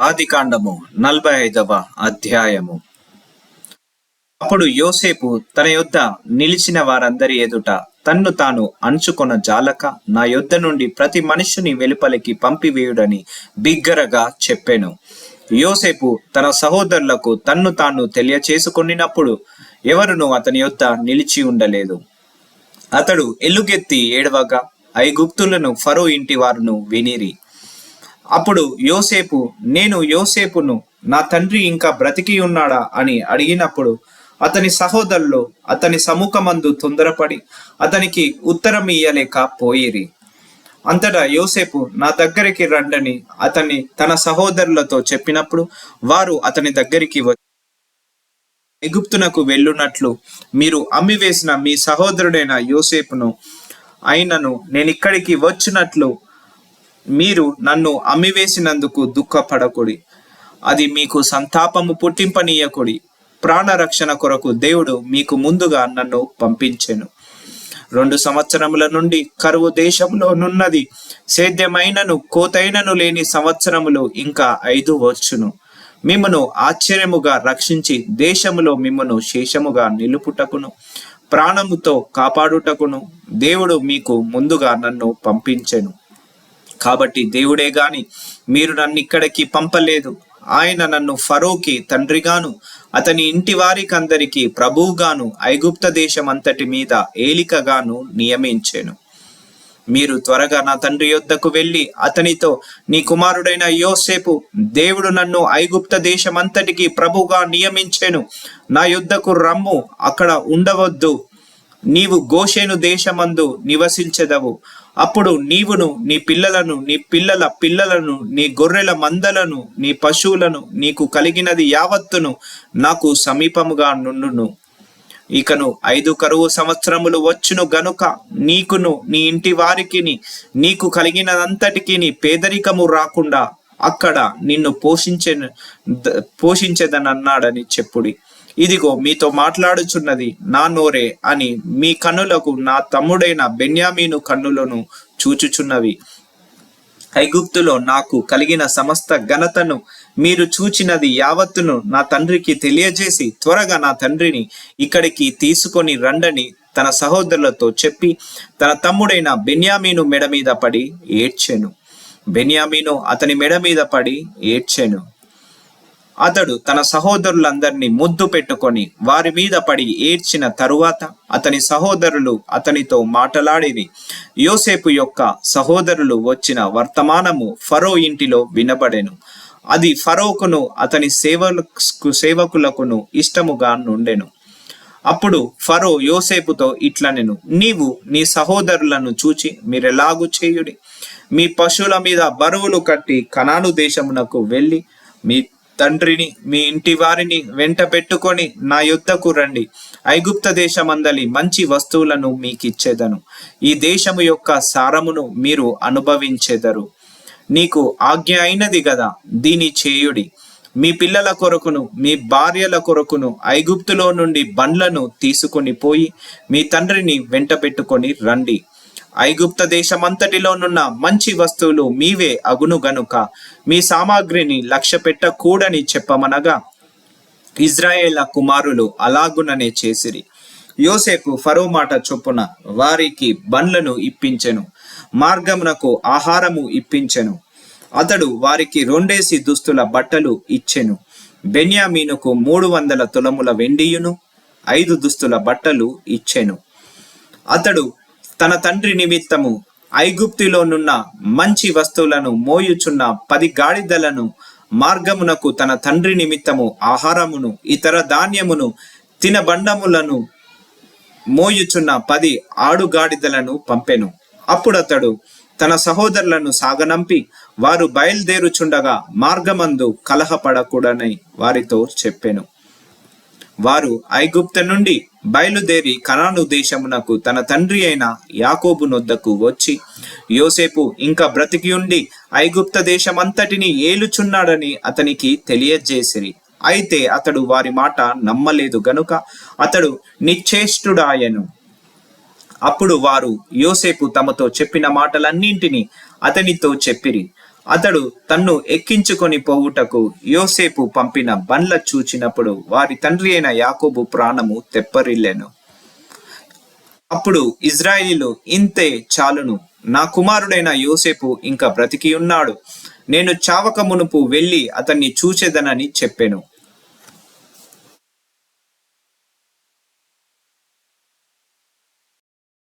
ఆది కాండము నలభై ఐదవ అధ్యాయము. అప్పుడు యోసేపు తన యొద్ద నిలిచిన వారందరి ఎదుట తన్ను తాను అంచుకొన జాలక నా యొద్ద నుండి ప్రతి మనుషుని వెలుపలికి పంపివేయుడని బిగ్గరగా చెప్పెను. యోసేపు తన సహోదరులకు తన్ను తాను తెలియచేసుకొనినప్పుడు ఎవరును అతని యొద్ద నిలిచి ఉండలేదు. అతడు ఎల్లుగెత్తి ఏడవగా ఐగుప్తులను ఫరో ఇంటి వారును వినిరి. అప్పుడు యోసేపు నేను యోసేపును నా తండ్రి ఇంకా బ్రతికి ఉన్నాడా? అని అడిగినప్పుడు అతని సహోదరులు అతని సముఖమందు తొందరపడి అతనికి ఉత్తరం ఇయ్యలేక పోయిరి. అంతటా యోసేపు నా దగ్గరికి రండని అతని తన సహోదరులతో చెప్పినప్పుడు వారు అతని దగ్గరికి వచ్చి ఎగుప్తునకు వెళ్ళునట్లు మీరు అమ్మివేసిన మీ సహోదరుడైన యోసేపును అయినను నేను ఇక్కడికి వచ్చినట్లు మీరు నన్ను అమ్మివేసినందుకు దుఃఖపడకుడి. అది మీకు సంతాపము పుట్టింపనీయకుడి. ప్రాణరక్షణ కొరకు దేవుడు మీకు ముందుగా నన్ను పంపించెను. రెండు సంవత్సరముల నుండి కరువు దేశంలో నున్నది సేద్యమైనను కోతైనను లేని సంవత్సరములు ఇంకా ఐదు వచ్చును. మిమ్మను ఆశ్చర్యముగా రక్షించి దేశములో మిమ్మను శేషముగా నిలుపుటకును. ప్రాణముతో కాపాడుటకును దేవుడు మీకు ముందుగా నన్ను పంపించెను. కాబట్టి దేవుడే గాని మీరు నన్ను ఇక్కడికి పంపలేదు. ఆయన నన్ను ఫరోకి తండ్రిగాను అతని ఇంటి వారికందరికి ప్రభువుగాను ఐగుప్త దేశం అంతటి మీద ఏలికగాను నియమించాను. మీరు త్వరగా నా తండ్రి యొద్దకు వెళ్ళి అతనితో నీ కుమారుడైన యోసేపు దేవుడు నన్ను ఐగుప్త దేశమంతటికి ప్రభుగా నియమించెను. నా యుద్ధకు రమ్ము అక్కడ ఉండవద్దు. నీవు గోషేను దేశమందు నివసించెదవు. అప్పుడు నీవును నీ పిల్లలను నీ పిల్లల పిల్లలను నీ గొర్రెల మందలను నీ పశువులను నీకు కలిగినది యావత్తును నాకు సమీపముగా నుండును. ఇకను ఐదు కరువు సంవత్సరములు వచ్చును గనుక నీకును నీ ఇంటి వారికిని నీకు కలిగినదంతటికి నీ పేదరికము రాకుండా అక్కడ నిన్ను పోషించే పోషించేదనన్నాడని చెప్పుడి. ఇదిగో మీతో మాట్లాడుచున్నది నా నోరే అని మీ కన్నులకు నా తమ్ముడైన బెన్యామీను కన్నులను చూచుచున్నవి. ఐగుప్తులో నాకు కలిగిన సమస్త ఘనతను మీరు చూచినది యావత్తును నా తండ్రికి తెలియజేసి త్వరగా నా తండ్రిని ఇక్కడికి తీసుకొని రండని తన సహోదరులతో చెప్పి తన తమ్ముడైన బెన్యామీను మెడ మీద పడి ఏడ్చెను. బెన్యామీను అతని మెడ మీద పడి ఏడ్చెను. అతడు తన సహోదరులందరినీ ముద్దు పెట్టుకొని వారి మీద పడి ఏడ్చిన తరువాత అతని సహోదరులు అతనితో మాటలాడిరి. యోసేపు యొక్క సహోదరులు వచ్చిన వర్తమానము ఫరో ఇంటిలో వినబడెను. అది ఫరోకును అతని సేవకు సేవకులకును ఇష్టముగా నుండెను. అప్పుడు ఫరో యోసేపుతో ఇట్లనెను నీవు నీ సహోదరులను చూచి మీరెలాగు చేయుడి? మీ పశువుల మీద బరువులు కట్టి కనాను దేశమునకు వెళ్ళి మీ తండ్రిని మీ ఇంటి వారిని వెంట పెట్టుకొని నా యుద్ధకు రండి. ఐగుప్త దేశమందలి మంచి వస్తువులను మీకిచ్చేదను. ఈ దేశము యొక్క సారమును మీరు అనుభవించెదరు. నీకు ఆజ్ఞ అయినది గదా దీని చేయుడి. మీ పిల్లల కొరకును మీ భార్యల కొరకును ఐగుప్తులో నుండి బండ్లను తీసుకొని పోయి మీ తండ్రిని వెంట పెట్టుకొని రండి. ఐగుప్త దేశమంతటిలోనున్న మంచి వస్తువులు మీవే అగును గనుక. మీ సామాగ్రిని లక్ష్య పెట్టకూడని చెప్పమనగా ఇజ్రాయేళ్ళ కుమారులు అలాగుననే చేసిరి. యోసేపు ఫరో మాట చొప్పున వారికి బండ్లను ఇప్పించెను మార్గమునకు ఆహారము ఇప్పించెను. అతడు వారికి రెండేసి దుస్తుల బట్టలు ఇచ్చెను. బెన్యామీనుకు మూడు వందల తులముల వెండియును ఐదు దుస్తుల బట్టలు ఇచ్చెను. అతడు తన తండ్రి నిమిత్తము ఐగుప్తిలోనున్న మంచి వస్తువులను మోయుచున్న పది గాడిదలను మార్గమునకు తన తండ్రి నిమిత్తము ఆహారమును ఇతర ధాన్యమును తినబండములను మోయుచున్న పది ఆడుగాడిదలను పంపెను. అప్పుడతడు తన సహోదరులను సాగనంపి వారు బయలుదేరుచుండగా మార్గమందు కలహపడకూడని వారితో చెప్పెను. వారు ఐగుప్త నుండి బయలుదేరి కనాను దేశమునకు తన తండ్రి అయిన యాకోబు నొద్దకు వచ్చి యోసేపు ఇంకా బ్రతికి ఉండి ఐగుప్త దేశమంతటిని ఏలుచున్నాడని అతనికి తెలియజేసిరి. అయితే అతడు వారి మాట నమ్మలేదు గనుక అతడు నిశ్చేష్టుడాయను. అప్పుడు వారు యోసేపు తమతో చెప్పిన మాటలన్నింటినీ అతనితో చెప్పిరి. అతడు తన్ను ఎక్కించుకొని పోవుటకు యోసేపు పంపిన బండ్ల చూచినప్పుడు వారి తండ్రి అయిన యాకోబు ప్రాణము తెప్పరిల్లెను. అప్పుడు ఇజ్రాయిలు ఇంతే చాలును నా కుమారుడైన యోసేపు ఇంకా బ్రతికి ఉన్నాడు. నేను చావక మునుపు వెళ్ళి అతన్ని చూచేదనని చెప్పాను.